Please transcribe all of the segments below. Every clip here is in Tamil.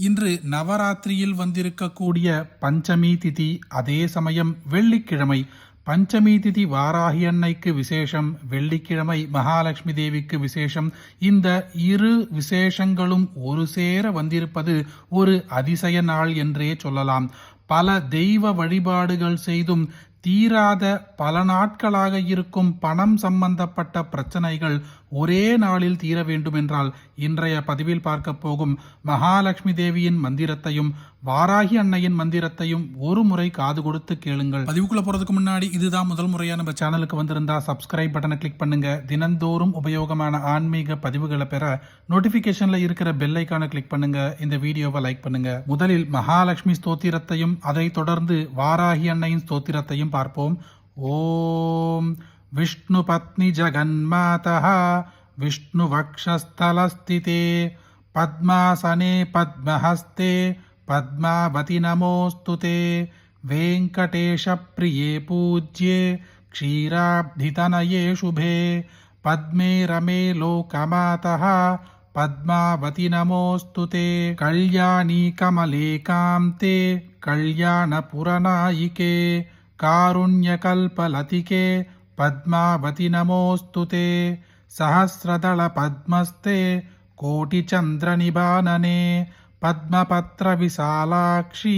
இன்று நவராத்திரியில் வந்திருக்கக்கூடிய பஞ்சமி திதி அதே சமயம் வெள்ளிக்கிழமை. பஞ்சமி திதி வாராகி அன்னைக்கு விசேஷம் வெள்ளிக்கிழமை மகாலட்சுமி தேவிக்கு விசேஷம். இந்த இரு விசேஷங்களும் ஒரு சேர வந்திருப்பது ஒரு அதிசய நாள் என்றே சொல்லலாம். பல தெய்வ வழிபாடுகள் செய்தும் தீராத பல நாட்களாக இருக்கும் பணம் சம்பந்தப்பட்ட பிரச்சனைகள் ஒரே நாளில் தீர வேண்டுமென்றால் இன்றைய பதிவில் பார்க்க போகும் மகாலட்சுமி தேவியின் மந்திரத்தையும் வாராகி அன்னையின் மந்திரத்தையும் ஒரு முறை காது கொடுத்து கேளுங்கள். பதிவுக்குள்ள போறதுக்கு முன்னாடி இதுதான் முதல் முறையா நம்ம சேனலுக்கு வந்திருந்தா சப்ஸ்கிரைப் பட்டனை கிளிக் பண்ணுங்க. தினந்தோறும் உபயோகமான ஆன்மீக பதிவுகளை பெற நோட்டிபிகேஷன்ல இருக்கிற பெல் ஐக்கானை கிளிக் பண்ணுங்க. இந்த வீடியோவை லைக் பண்ணுங்க. முதலில் மகாலட்சுமி ஸ்தோத்திரத்தையும் அதை தொடர்ந்து வாராகி அன்னையின் ஸ்தோத்திரத்தையும் अर्पम् ॐ विष्णुपत्निजगन्मातः विष्णुवक्षस्थलस्थिते। पद्मासने पद्महस्ते। पद्मावति नमोऽस्तु ते। वेङ्कटेशप्रिये पूज्ये। क्षीराब्धितनये शुभे। पद्मे रमे लोकमातः। पद्मावति नमोऽस्तु ते। कल्याणी कमले कान्ते कल्याणपुरनायिके। कारुण्यकल्पलतिके पद्मावति नमोऽस्तु ते सहस्रदलपद्मस्ते कोटिचन्द्रनिबानने पद्मपत्रविशालाक्षि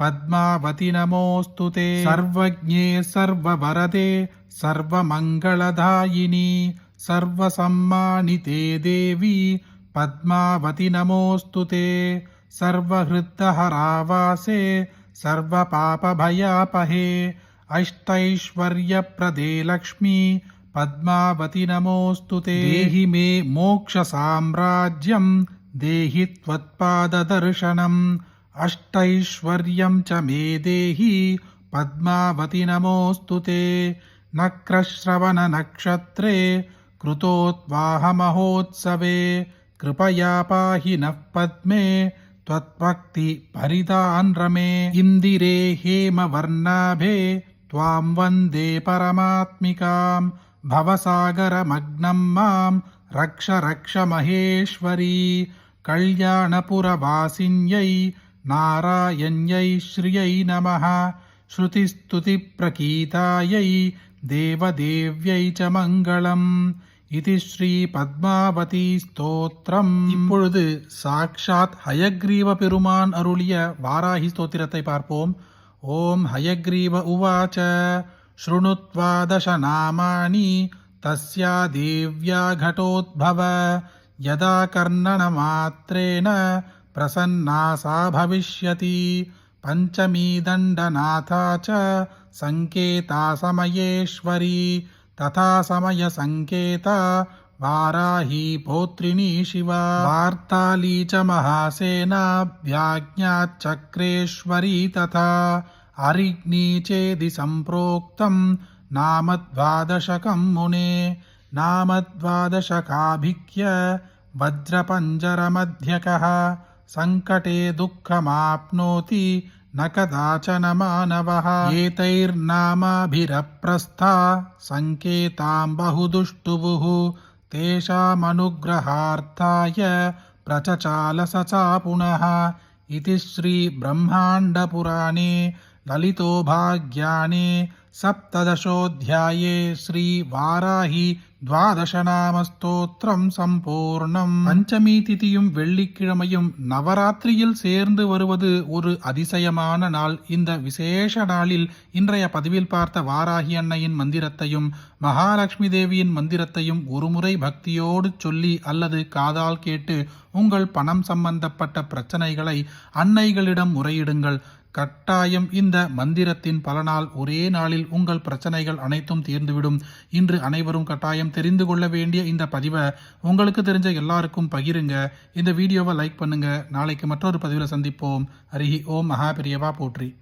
पद्मावति नमोऽस्तु ते सर्वज्ञे सर्ववरदे सर्वमङ्गलदायिनी सर्वसम्मानिते देवी पद्मावति नमोऽस्तु ते सर्वहृद्दहरावासे सर्वपापभयापहे। अष्टैश्वर्यप्रदे लक्ष्मी। पद्मावति नमोऽस्तु ते। देहि मे मोक्षसाम्राज्यं देहि त्वत्पाददर्शनम्। अष्टैश्वर्यं च मे देहि। पद्मावति नमोऽस्तु ते। नक्रश्रवणनक्षत्रे कृतोद्वाहमहोत्सवे। कृपया पाहि नः पद्मे। त्वत्भक्ति परिदानरमे इन्दिरे हेमवर्णाभे त्वां वन्दे परमात्मिकां भवसागरमग्नं मां रक्ष रक्ष महेश्वरी कल्याणपुरवासिन्यै नारायण्यै श्रियै नमः श्रुतिस्तुतिप्रकीतायै देवदेव्यै च मङ्गलम् இது ஸ்ரீ பத்மாவதி ஸ்தோத்திரம் இப்பொழுது சாக்ஷாத் ஹயக்ரீவ பெருமான் அருளிய வாராகி ஸ்தோத்திரத்தை பார்ப்போம் ஓம் ஹயக்ரீவ உவாச்ச शृणुत्वा नामानि तस्या देव्या घटोद्भव यदा कर्णनमात्रेण प्रसन्ना सा भविष्यति पञ्चमी दण्डनाथा च सङ्केता समयेश्वरी తథా సమయ సంకేత వారాహీ పౌత్రిణీ శివ. వార్తాళీ చ మహాసేనా. వ్యాజ్ఞాచక్రేశ్వరీ తథా. అరిగ్నీ చేది సంప్రోక్తం. నామద్వాదశకం మునే. నామద్వాదశకాభిఖ్య వజ్రపంజరమధ్యక సంకటే దుఃఖమాప్నోతి. न कदाचन मानवः। एतैर्नामाभिरप्रस्था सङ्केतां बहुदुष्टुवुः। तेषामनुग्रहार्थाय प्रचचाल स चा पुनः। इति श्रीब्रह्माण्डपुराणे ललितो भाग्याने सप्तदशोऽध्याये श्रीवाराहि துவாதசநாமஸ்தோத்திரம் சம்பூர்ணம் பஞ்சமி திதியும் வெள்ளிக்கிழமையும் நவராத்திரியில் சேர்ந்து வருவது ஒரு அதிசயமான நாள். இந்த விசேஷ நாளில் இன்றைய பதிவில் பார்த்த வாராகி அன்னையின் மந்திரத்தையும் மகாலட்சுமி தேவியின் மந்திரத்தையும் ஒருமுறை பக்தியோடு சொல்லி அல்லது காதால் கேட்டு உங்கள் பணம் சம்பந்தப்பட்ட பிரச்சனைகளை அன்னைகளிடம் முறையிடுங்கள். கட்டாயம் இந்த மந்திரத்தின் பலனால் ஒரே நாளில் உங்கள் பிரச்சனைகள் அனைத்தும் தீர்ந்துவிடும். இன்று அனைவரும் கட்டாயம் தெரிந்து கொள்ள வேண்டிய இந்த பதிவை உங்களுக்கு தெரிஞ்ச எல்லாருக்கும் பகிருங்க. இந்த வீடியோவை லைக் பண்ணுங்க. நாளைக்கு மற்றொரு பதிவில் சந்திப்போம். அருகி ஓம் மகாபிரியவா போற்றி.